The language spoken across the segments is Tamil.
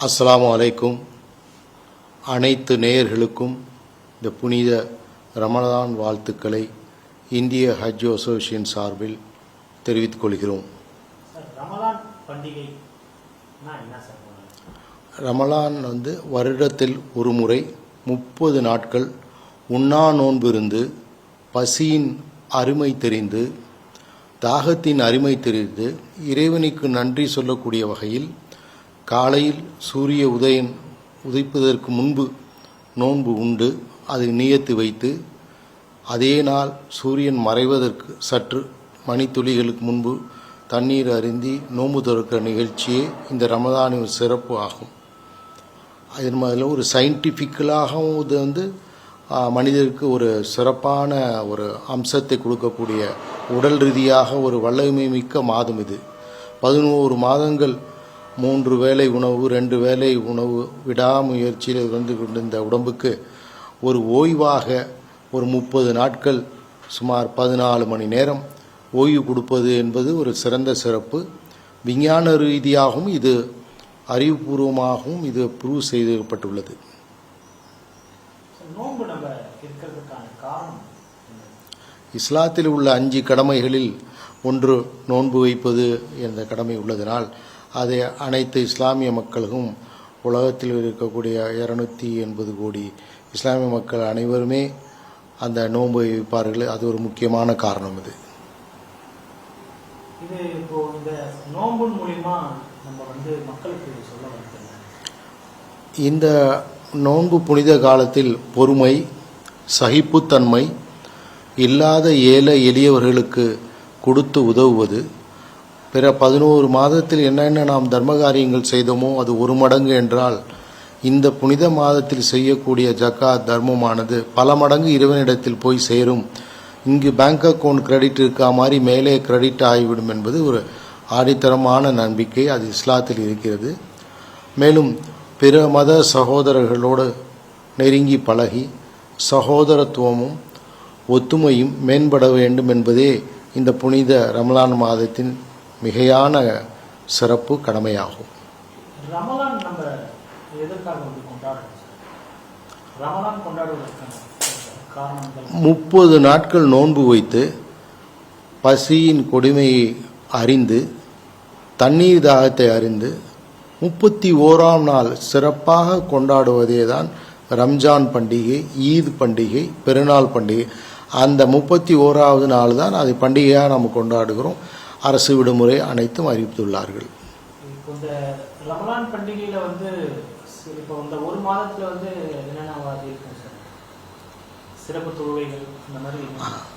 அஸ்ஸலாமு அலைக்கும் அனைத்து நேயர்களுக்கும் இந்த புனித ரமலான் வாழ்த்துக்களை இந்திய ஹஜ் அசோசியேஷன் சார்பில் தெரிவித்துக் கொள்கிறோம்? ரமலான் வந்து வருடத்தில் ஒரு முறை முப்பது நாட்கள் உண்ணா நோன்பு இருந்து பசியின் அருமை தெரிந்து தாகத்தின் அருமை தெரிந்து இறைவனுக்கு நன்றி சொல்லக்கூடிய வகையில் காலையில் சூரிய உதயன் உதைப்பதற்கு முன்பு நோன்பு உண்டு. அதை நியத்து வைத்து அதே நாள் சூரியன் மறைவதற்கு சற்று மணித்துளிகளுக்கு முன்பு தண்ணீர் அருந்தி நோன்பு திறக்கிற நிகழ்ச்சியே இந்த ரமதானின் சிறப்பு ஆகும். அதன் அதில் ஒரு சயின்டிஃபிக்கலாகவும் இது வந்து மனிதருக்கு ஒரு சிறப்பான ஒரு அம்சத்தை கொடுக்கக்கூடிய உடல் ரீதியாக ஒரு வல்லமை மிக்க மாதம் இது. பதினோரு மாதங்கள் மூன்று வேளை உணவு ரெண்டு வேளை உணவு விடாமுயற்சியில் வந்து கொண்டிருந்த உடம்புக்கு ஒரு ஓய்வாக ஒரு முப்பது நாட்கள் சுமார் பதினாலு மணி நேரம் ஓய்வு கொடுப்பது என்பது ஒரு சிறந்த சிறப்பு விஞ்ஞான ரீதியாகவும் இது அறிவுபூர்வமாகவும் இது ப்ரூவ் செய்யப்பட்டுள்ளது? இஸ்லாத்தில் உள்ள அஞ்சு கடமைகளில் ஒன்று நோன்பு வைப்பது என்ற கடமை உள்ளதனால் அதை அனைத்து இஸ்லாமிய மக்களுக்கும் உலகத்தில் இருக்கக்கூடிய இருநூத்தி எண்பது கோடி இஸ்லாமிய மக்கள் அனைவருமே அந்த நோன்பு வைப்பார்கள். அது ஒரு முக்கியமான காரணம் இது. இந்த நோன்பு புனித காலத்தில் பொறுமை சகிப்புத்தன்மை இல்லாத ஏழை எளியவர்களுக்கு கொடுத்து உதவுவது பிற பதினோரு மாதத்தில் என்னென்ன நாம் தர்ம காரியங்கள் செய்தோமோ அது ஒரு மடங்கு என்றால் இந்த புனித மாதத்தில் செய்யக்கூடிய ஜக்கா தர்மமானது பல மடங்கு இறைவனிடத்தில் போய் சேரும். இங்கு பேங்க் அக்கவுண்ட் கிரெடிட் இருக்கா மாதிரி மேலே கிரெடிட் ஆகிவிடும் என்பது ஒரு ஆடித்தரமான நம்பிக்கை அது இஸ்லாத்தில் இருக்கிறது. மேலும் பிற மத சகோதரர்களோடு நெருங்கி பழகி சகோதரத்துவமும் ஒத்துமையும் மேம்பட வேண்டும் என்பதே இந்த புனித ரமலான் மாதத்தின் மிகையான சிறப்பு கடமையாகும். நம்ம முப்பது நாட்கள் நோன்பு வைத்து பசியின் கொடுமையை அறிந்து தண்ணீர் தாகத்தை அறிந்து முப்பத்தி ஓராம் நாள் சிறப்பாக கொண்டாடுவதே தான் ரம்ஜான் பண்டிகை ஈத் பண்டிகை பெருநாள் பண்டிகை. அந்த முப்பத்தி ஓராவது நாள் தான் அது பண்டிகையாக நாம் கொண்டாடுகிறோம். அரசு விடுமுறை அனைத்தும் அறிவித்துள்ளார்கள்.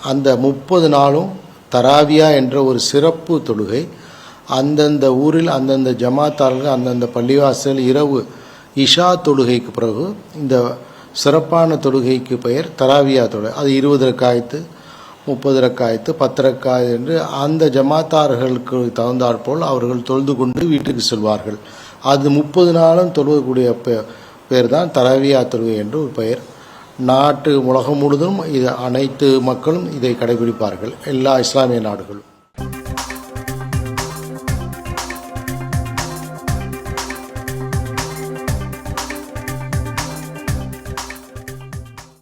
அந்த முப்பது நாளும் தராவியா என்ற ஒரு சிறப்பு தொழுகை அந்தந்த ஊரில் அந்தந்த ஜமாத்தார்கள் அந்தந்த பள்ளிவாசல் இரவு இஷா தொழுகைக்கு பிறகு இந்த சிறப்பான தொழுகைக்கு பெயர் தராவியா தொழுகை அது இருபது ரக்காயத்து முப்பது ரக்காயத்து பத்து ரக்காய் என்று அந்த ஜமாத்தார்களுக்கு தகுந்தாற்போல் அவர்கள் தொழுது கொண்டு வீட்டுக்கு செல்வார்கள். அது முப்பது நாளும் தொழுகக்கூடிய பெ- தான் தரவியா தொழுகை என்று ஒரு பெயர். நாட்டு உலகம் முழுவதும் இது அனைத்து மக்களும் இதை கடைபிடிப்பார்கள். எல்லா இஸ்லாமிய நாடுகளும்.